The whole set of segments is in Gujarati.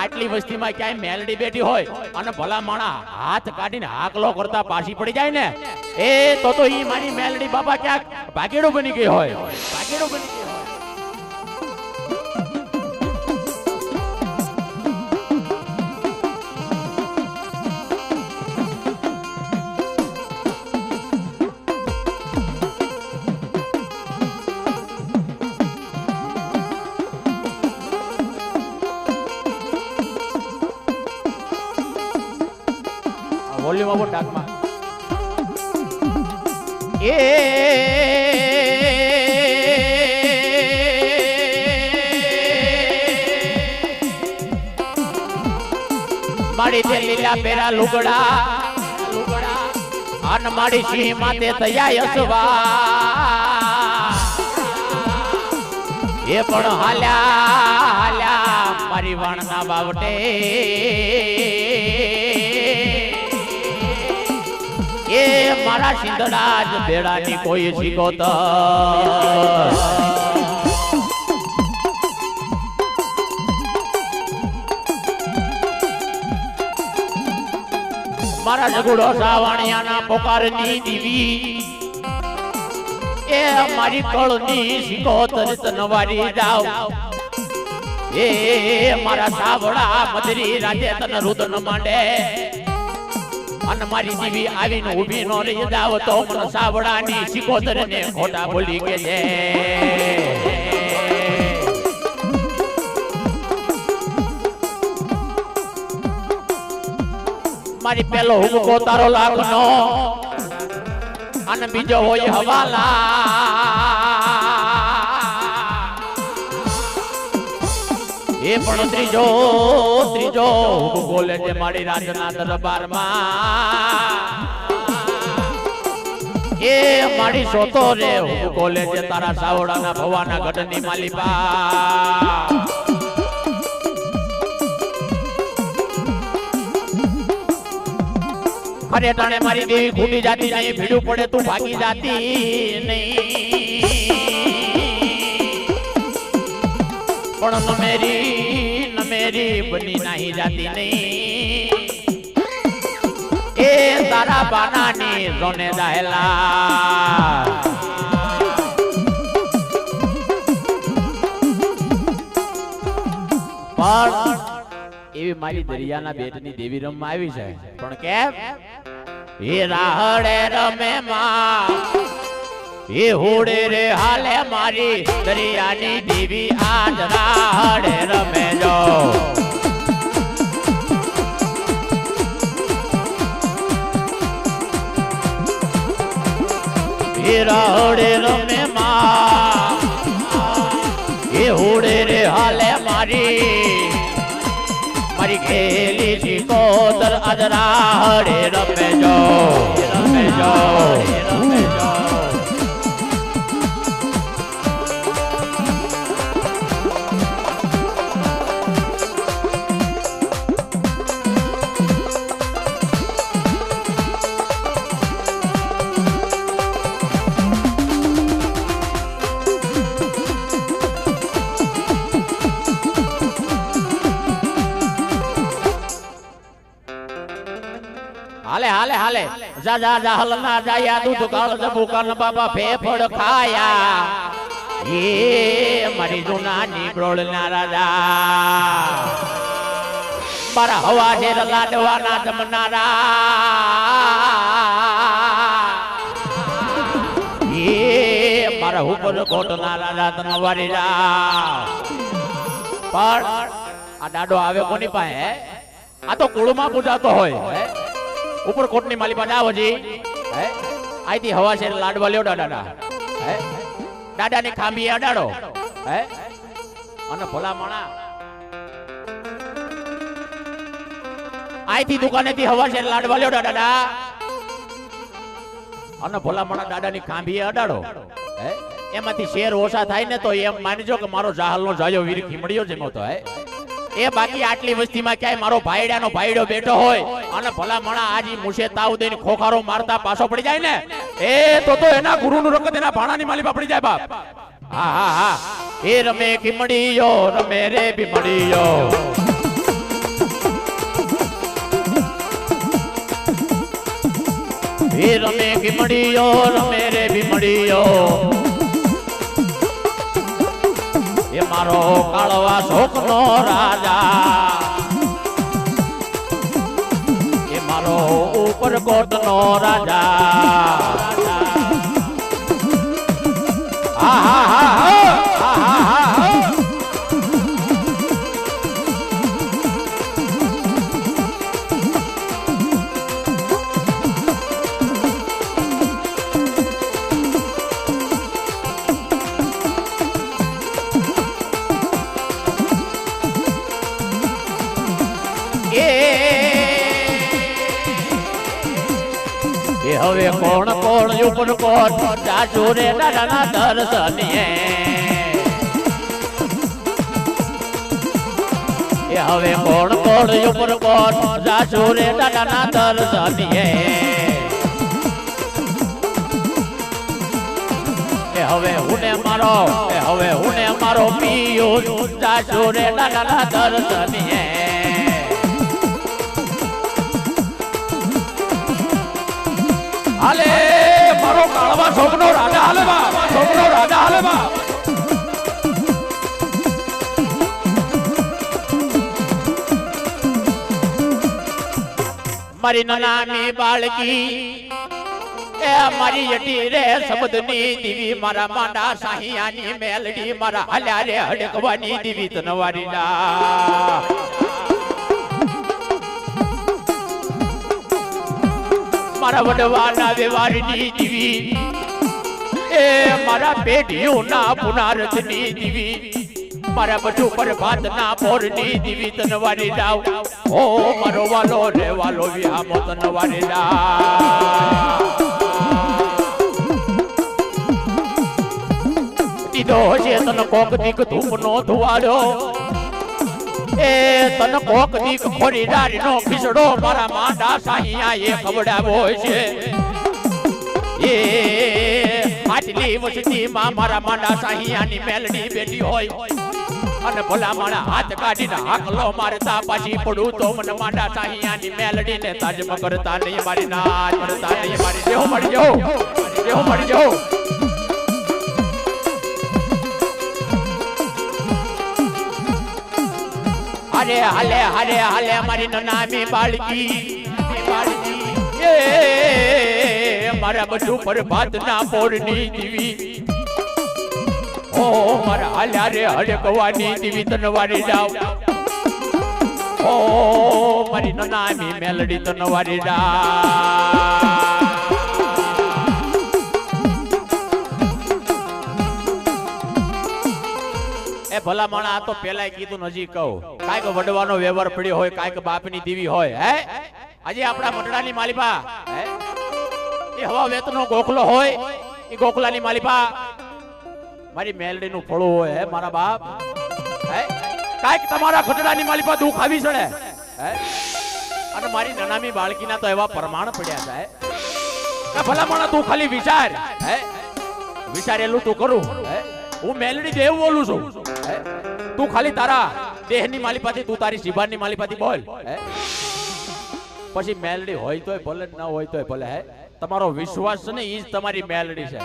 આટલી વસ્તીમાં ક્યાંય મેલડી બેઠી હોય અને ભલા માણા હાથ કાઢીને હાકલો કરતા પાછી પડી જાય ને? એ તો તો ઈ મારી મેલડી બાબા ક્યાંક ભાગેડું બની ગઈ હોય. ભાગેડું બની ગઈ હોય. આપો ડાકમાં એ માડી તે લીલા પેરા લુગડા લુગડા અન માડી સિંહ માતે તયા યસવા એ પણ હાલ્યા હાલ્યા મારી વાણના બાવટે. મારા સિંધડા જ ભેડાની કોઈ શીખોત મારા જગુડો સાવાણિયાના પોકારની દીવી. એ મારી કળની શીખોતર તનવારી જાવ. એ મારા સાવડા મદરી રાજે તન રુદન માંડે. અને મારી દીવી આવીને ઊભી નો રહી જાવ તો મને સાવડાની શીખોતર ને ખોટા બોલી કે છે. મારી પેલો હુમકો તારો લાગનો. અને બીજો હોય હવાલા. એ પણ ત્રીજો ત્રીજો. બોલે છે મારી રાજના દરબારમાં. એ મારી સોતો રે બોલે છે તારા સાવડાના ભવાના ગઢની માલિપા અરે તને મારી દેવી ખૂટી જાતી નહીં ભીડું પડે તું ભાગી જાતી નહીં. પણ ન મેરી બની નહીં જાતી નહીં. એ તારા બાનાની જોને દાહેલા. પણ એવી મારી દરિયાના બેટની દેવી રમવા આવી છે. પણ કેમ? એ રાહડે રમે માં. એ હોડે રે હાલે મારી દરિયાની દેવી આજ રાહડે રમે જો એ રાહડે રમે માં એ હોડે રે હાલે મારી મારી ખેલી શીકોતર અજરાહડે રમે જો રમે જો રમે જો હાલે હાલે હાલે. જા જા જા હલના જાયા દૂધ કાળ જબુ કન બાબા ફેફડ ખાયા. એ મારી જૂનાની ના રાજા. મારા હવા છે લાડવાના જમનારા. એ મારા ઉપર કોટના રાજા તનવારી રા પણ આ દાડો આવે કોની પાસે? આ તો કુળમાં પૂજાતો હોય હે? ઉપર કોટની માલી પાસે આવો જી. હે? આઈથી હવા છે લાડવા લ્યો દાદા હે? દાદાની ખાંભી અડાડો. હે? અને ભલા માણા. આઈથી દુકાનેથી હવા છે લાડવા લ્યો દાદા અને ભલા માણા દાદાની ખાંભી અડાડો. હે? એમાંથી શેર ઓછા થાય ને તો એમ માનજો કે મારો જાહલનો જાયો વીર ખીમડ્યો છે તો હે? એ બાકી આટલી વસ્તીમાં ક્યાંય મારો ભાઈડાનો ભાઈડો બેઠો હોય? અને ભલા મણા આજી મુશે તાવ દઈને ખોખારો મારતા પાછો પડી જાય ને? એ તો તો એના ગુરુનું રકત એના ભાણાની માલી પડી જાય બાપ. હા હા હા. એ રમે ખીમડીયો રમે રે ભીમડીયો રમે ભીમડીયો રમે રે ભીમડીયો એ મારો કાળવા શોકનો રાજા. એ મારો ઉપરકોટનો રાજા. હા હા હા કોણ ઉપર કોટ? જાજુ રે નાના દર્શનીએ. એ હવે કોણ કોણ ઉપર કોટ? જાજુ રે નાના દર્શનીએ. હવે હુને મારો હવે હુને મારો પિયો જાજુ રે નાના દર્શનીએ. હાલે! મારો કાળવા રાજા હાલે બા રાજા હાલે મારી નાની બાળકી, એ મારી યટી રે શબ્દની દીવી, મારા માંડા સાહિયાની મેલડી, મારા હલ્યા રે હડકવાની દીવી તનવારી મારા વડવાના વ્યવહારની દીવી એ મારા પેઢીઓના પુનારથની દીવી મારા બધું પર ભાતના પોરની દીવી તનવારી લાવ. ઓ, મારો વાલો રે વાલો વિહામો તનવારી જાવ દીધો છે તન કોક દીક ધૂપનો ધુવાડો. એ તન કોક દીક ખોરી ડારી નો ખીસડો મારા માંડા સાહિયા એ ખવડાવો છે. એ આટલી વસતી માં મારા માંડા સાહિયાની મેલડી બેઠી હોય. અને ભલા મારા હાથ કાઢીને હાકલો મારતા પાછી પડું તો મને માંડા સાહિયાની મેલડી ને તાજમ કરતા નહીં મારી નાચ મરતા નહીં મારી દેહો મળી જાઓ દેહો. મળી હરે હાલે હરે હાલે મારી નામી બાળકી. બાળકી એ, મારા બધું પર ભાત ના પોરની દીવી. ઓ, મારા હાલ્યા રે હડકવાની દીવી તનવારી જાવ. ઓ, મારી નામી મેલડી તનવારી જાવ. એ આ તો પેલાય કીધું નજી કહું. કાંઈક વડવાનો વ્યવહાર પડ્યો હોય, કાંઈક બાપની દીવી હોય, હે? આજે આપણા મંડળાની માલિપા, હે? એ હવા વેતનો ગોખલો હોય, એ ગોખલાની માલિપા. મારી મેલડીનું ફળું હોય, હે, મારા બાપ? હે? કાંઈક તમારા ખટડાની માલિપા દુઃખ આવી ચડે હે? અને મારી નાનામી બાળકીના તો એવા પ્રમાણ પડ્યા છે કે તું ખાલી વિચાર, હે? વિચારેલું તું કરું, હે? હું મેલડી દેવ બોલું છું? તું ખાલી તારા દેહની માલિપાથી, તું તારી જીભાની માલિપાથી બોલ પછી મેલડી હોય તોય ભલે, ન હોય તોય ભલે, હે? તમારો વિશ્વાસ છે ને, ઈ જ તમારી મેલડી છે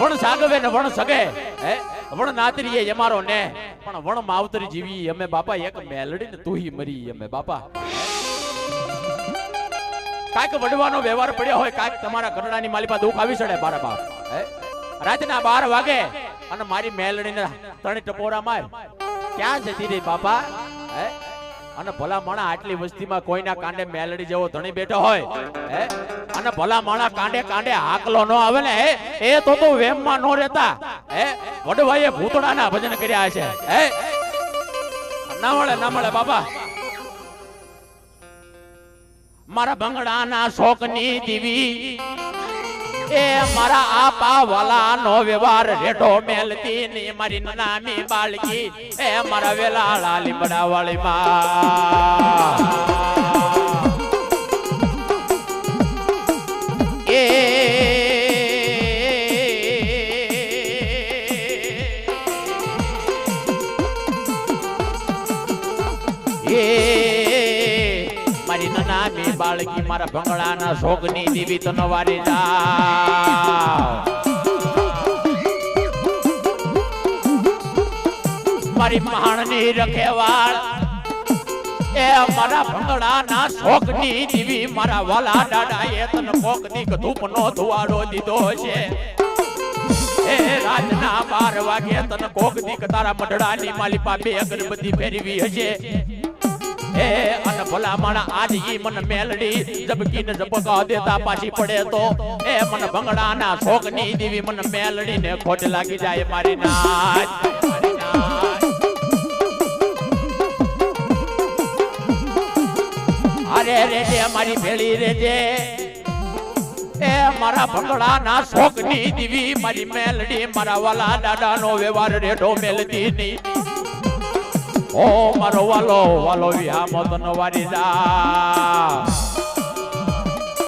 વણ સાગવે ને વણ સગે, હે? વણ નાતરીએ અમારો ને, પણ વણ માવતરી જીવી, અમે બાપા એક મેલડી ને તું મરી, અમે બાપા કાંઈક વડવાનો વ્યવહાર પડ્યો હોય, કાંઈક તમારા ઘરડાની માલિપા દુઃખ આવી ચડે મારા બાપ રાતના બાર વાગે અને મારી મેલડીને ત્રણે ટપોરા માર ક્યાં જતી રહી બાપા? અને ભલા માણા આટલી વસ્તીમાં કોઈના કાંડે મેલડી જેવો ધણી બેઠો હોય અને ભલા માણા કાંડે કાંડે હાકલો ન આવે ને એ તો તું વેમમાં નો રહેતા, હે? વડવાઈએ ભૂતડાના ભજન કર્યા છે, હે? ના મળે ના મળે બાપા. મારા ભંગડાના શોકની દીવી એ મારા આપા વાલા નો વ્યવહાર રેઢો મેલતી ની મારી નામી બાળકી. એ મારા વેલા લાલી બડા વાળી માં નામી બાળકી મારા ભંગડાના શોકની ની તો નવારી જાવ મારી મહાણની રખેવાળ, એ મારા ભંગડાના શોકની દીવી મારા વાલા દાદા એ તને કોક દીક ધૂપનો ધુવાડો દીધો છે. એ રાતના બાર વાગે તને કોક દીક તારા મઢડાની માલિપા બે અગરબત્તી ફેરવી હશે. એ અને ભલા માણા આજ ઈ મને મેલડી જબકીને જબકા દેતા પાછી પડે તો. એ મને ભંગડાના શોકની દીવી મને મેલડીને ખોટ લાગી જાય મારી નાચ અરે રે રેજે મારી ભેળી રેજે એ મારા ભંગડાના શોકની દીવી મારી મેલડી, મારા વાલા દાદાનો વ્યવહાર રેઢો મેલતી ની ઓ મારો વાલો વાલો વિહામો તો વારી દા